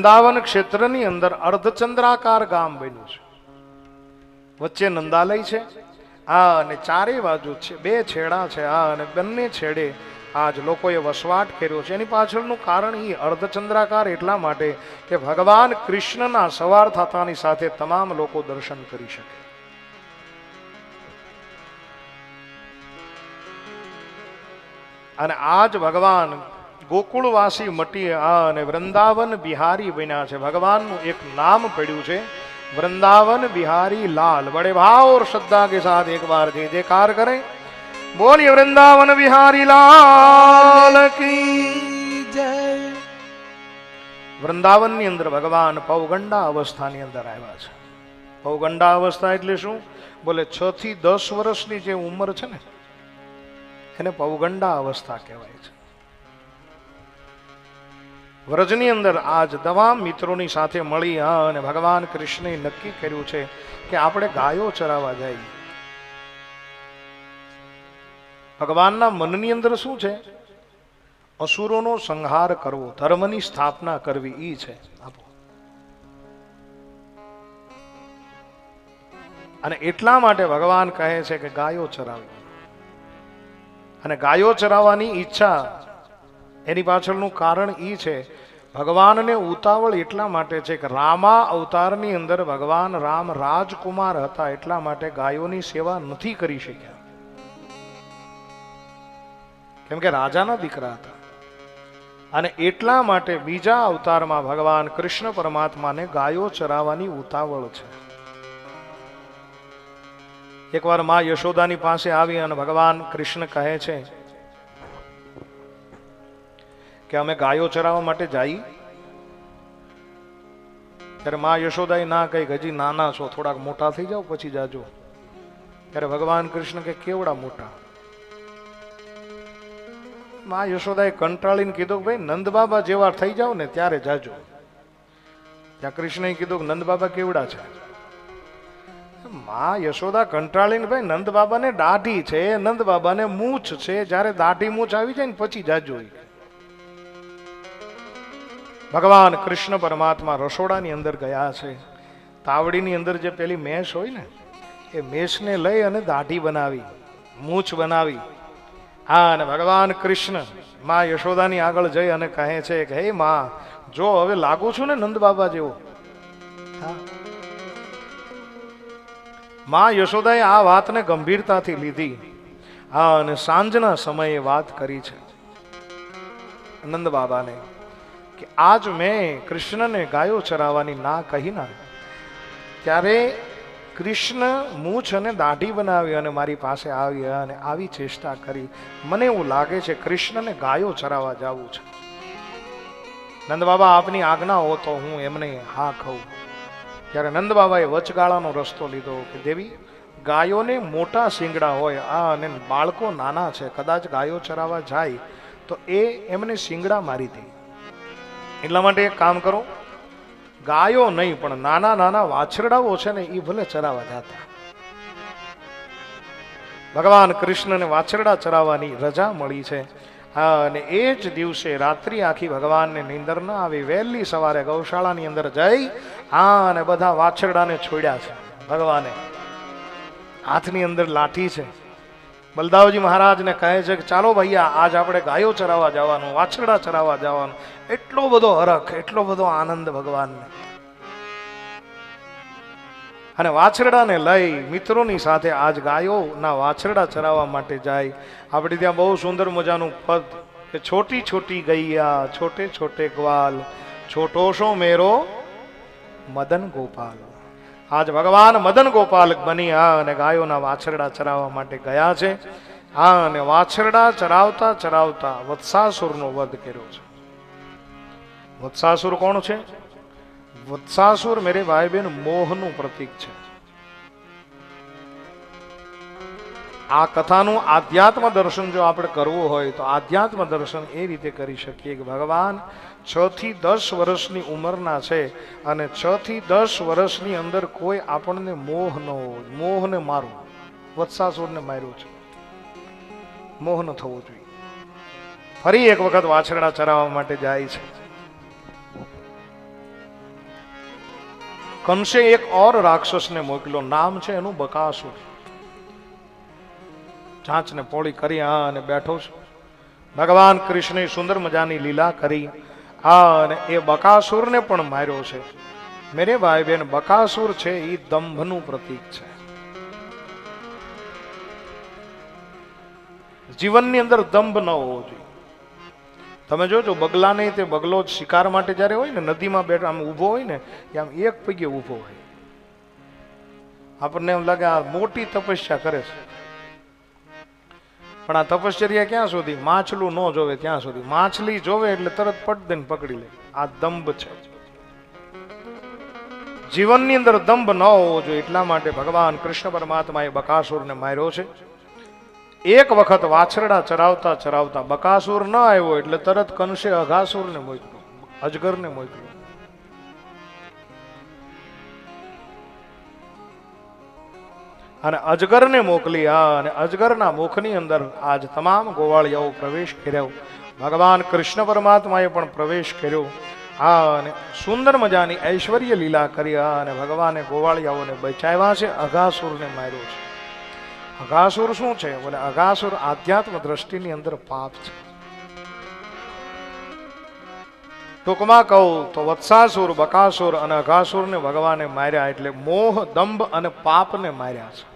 વૃંદાવન ક્ષેત્રની અંદર અર્ધચંદ્રાકાર ગામ બન્યું છે. વચ્ચે નંદાલય છે, આ અને ચારે બાજુ છે, બે છેડા છે, આ અને બંને છેડે આજ લોકોએ વસવાટ કર્યો છે. એની પાછળનું કારણ એ અર્ધચંદ્રાકાર એટલા માટે કે ભગવાન કૃષ્ણના સવાર થતાની સાથે તમામ લોકો દર્શન કરી શકે. અને આજ ભગવાન ગોકુળવાસી મટી આ અને વૃંદાવન બિહારી બન્યા છે. ભગવાનનું એક નામ પડ્યું છે. વૃંદાવન બિહારી લાલ. બડે ભાવ શ્રદ્ધા કે સાથ એક વાર જે જયકાર કરે. બોલીએ, વૃંદાવન બિહારી લાલ કી જય. વૃંદાવનની અંદર ભગવાન પૌગંડા અવસ્થાની અંદર આવ્યા છે. પૌગંડા અવસ્થા એટલે શું? બોલે, છ થી દસ વર્ષની જે ઉંમર છે ને, એને પૌગંડા અવસ્થા કહેવાય છે. વ્રજની અંદર આજ તમામ મિત્રોની સાથે મળી અને ભગવાન કૃષ્ણે નક્કી કર્યું છે કે આપણે ગાયો ચરાવવા જઈએ ભગવાનના મનની અંદર શું છે? અસુરોનો સંહાર કરવો, ધર્મની સ્થાપના કરવી ઈ છે. આપો. અને એટલા માટે ભગવાન કહે છે કે ગાયો ચરાવી. અને ગાયો ચરાવવાની ઈચ્છા એની પાછળનું કારણ ઈ છે ભગવાનને ઉતાવળ એટલા માટે છે કે રામા અવતારની અંદર ભગવાન રામ રાજકુમાર હતા એટલા માટે ગાયોની સેવા નથી કરી શક્યા. કેમ કે રાજાના દીકરા હતા. અને એટલા માટે બીજા અવતારમાં ભગવાન કૃષ્ણ પરમાત્માને ગાયો ચરાવવાની ઉતાવળ છે. એકવાર મા યશોદાની પાસે આવી અને ભગવાન કૃષ્ણ કહે છે કે અમે ગાયો ચરાવવા માટે જઈ. ત્યારે માં યશોદાએ ના કહી હજી નાના છો, થોડાક મોટા થઈ જાઓ, પછી જાજો. ત્યારે ભગવાન કૃષ્ણ કે કેવડા મોટા? માં યશોદાએ કંટાળીને કીધું કે ભાઈ નંદબાબા જેવા થઈ જાઓ ને ત્યારે જાજો. ત્યાં કૃષ્ણએ કીધું કે નંદ બાબા કેવડા છે? માં યશોદા કંટાળીને ભાઈ નંદબાબાને દાઢી છે નંદ બાબાને મૂછ છે, જ્યારે દાઢી મૂછ આવી જાય ને પછી જાજો ઈ. ભગવાન કૃષ્ણ પરમાત્મા રસોડાની અંદર ગયા છે. તાવડીની અંદર જે પેલી મેષ હોય ને, એ મેષને લઈ અને દાઢી બનાવી, મૂછ બનાવી. હા, અને ભગવાન કૃષ્ણમાં યશોદાની આગળ જઈ અને કહે છે કે, હે માં, જો હવે લાગુ છું ને નંદ બાબા જેવો. હા. માં યશોદાએ આ વાતને ગંભીરતાથી લીધી. હા, અને સાંજના સમયે વાત કરી છે નંદ બાબાને. કે આજ મેં કૃષ્ણને ગાયો ચરાવવાની ના કહી ના ત્યારે કૃષ્ણ મૂછ અને દાઢી બનાવી અને મારી પાસે આવી અને આવી ચેષ્ટા કરી. મને એવું લાગે છે કૃષ્ણને ગાયો ચરાવવા જવું છે. નંદ બાબા આપની આજ્ઞા હો તો હું એમને હા કહું. ત્યારે નંદ બાબાએ વચગાળાનો રસ્તો લીધો કે, દેવી, ગાયોને મોટા શિંગડા હોય, આ અને બાળકો નાના છે, કદાચ ગાયો ચરાવવા જાય, તો એ એમને શિંગડા મારી દે. એટલા માટે એક કામ કરો. ગાયો નહીં, પણ નાના નાના વાછરડાઓ છે ને એ ભલે ચરાવા જતા. ભગવાન કૃષ્ણને વાછરડા ચરાવવાની રજા મળી છે. અને એ જ દિવસે રાત્રિ આખી ભગવાનને નીંદર ના આવી, વહેલી સવારે ગૌશાળાની અંદર જઈ, હા, અને બધા વાછરડાને છોડ્યા છે. ભગવાને હાથની અંદર લાઠી છે. બલદાવજી મહારાજને કહે છે કે ચાલો ભૈયા, આજ આપણે ગાયો ચરાવવા જવાનું, વાછરડા ચરાવવા જવાનું. એટલો બધો હરખ, એટલો બધો આનંદ ભગવાનને. અને વાછરડાને લઈ મિત્રોની સાથે આજ ગાયોના વાછરડા ચરાવવા માટે જાય. આપણે ત્યાં બહુ સુંદર મજાનું પદ કે છોટી છોટી ગૈયા, છોટે છોટે ગ્વાલ છોટો શો મેરો મદન ગોપાલ. આજ ભગવાન મદન ગોપાલ બની આ અને ગાયોના વાછરડા ચરાવવા માટે ગયા છે. હા, અને વાછરડા ચરાવતા ચરાવતા વત્સાસુરનો વધ કર્યો છે. વત્સાસુર કોણ છે? વત્સાસુર મેરે ભાઈ બહેન મોહનું પ્રતીક છે. આ કથાનું આધ્યાત્મ દર્શન જો આપણે કરવું હોય તો આધ્યાત્મ દર્શન એ રીતે કરી શકીએ કે ભગવાન છ થી દસ વર્ષની ઉંમરના છે અને છ થી દસ વર્ષની અંદર કોઈ આપણને મોહ ન હોવો મોહને મારવું વત્સાસુરને માર્યો છે. મોહ ન થવો જોઈએ. ફરી એક વખત વાછરડા ચરાવવા માટે જાય છે. કંસે એક ઓર રાક્ષસને મોકલ્યો. નામ છે એનું બકાસુર. ચાંચને પોળી કરી આ અને બેઠો છું. ભગવાન કૃષ્ણે સુંદર મજાની લીલા કરી આ અને એ બકાસુરને પણ માર્યો છે. મેરે ભાઈ બેન, બકાસુર છે એ દંભનું પ્રતીક છે. જીવનની અંદર દંભ ન હોવો જોઈએ. તમે જોજો, બગલા નહીં તે બગલો શિકાર માટે જ્યારે હોય ને, નદીમાં બેઠો આમ ઊભો હોય ને, એ આમ એક પગે ઊભો હોય. આપણને એમ લાગે આ મોટી તપસ્યા કરે છે. પણ આ તપશ્ચર્યા ક્યાં સુધી? માછલું ન જોવે ત્યાં સુધી. માછલી જોવે એટલે તરત પટ દઈને પકડી લે. આ દંભ છે. જીવનની અંદર દંભ ન હોવો જોઈએ. એટલા માટે ભગવાન કૃષ્ણ પરમાત્માએ બકાસુરને માર્યો છે. એક વખત વાછરડા ચરાવતા ચરાવતા બકાસુર ન આવ્યો એટલે તરત કંસે અઘાસુરને મોકલ્યો. અજગરને મોકલ્યો. અને અજગરને મોકલી હા અને અજગરના મુખની અંદર આજ તમામ ગોવાળિયાઓ પ્રવેશ કર્યો. ભગવાન કૃષ્ણ પરમાત્માએ પણ પ્રવેશ કર્યો. હા અને સુંદર મજાની ઐશ્વર્ય લીલા કરી હા અને ભગવાને ગોવાળિયાઓને બચાવ્યા છે, અઘાસુરને માર્યો છે. અઘાસુર શું છે? બોલે, અઘાસુર આધ્યાત્મ દ્રષ્ટિની અંદર પાપ છે. ટૂંકમાં કહું તો વત્સાસુર, બકાસુર અને અઘાસુરને ભગવાને માર્યા એટલે મોહ, દંભ અને પાપને માર્યા છે.